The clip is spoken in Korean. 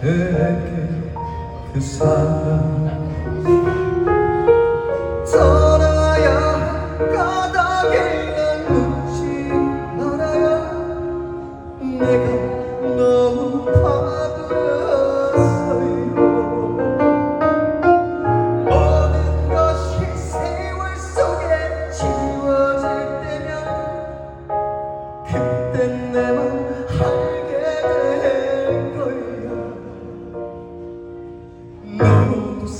내게 그 사람 떠나야 할 까닭에 난 묻지 말아요 내가 너무 바보였어요. 모든 것이 세월 속에 지워질 때면 그땐 내맘 너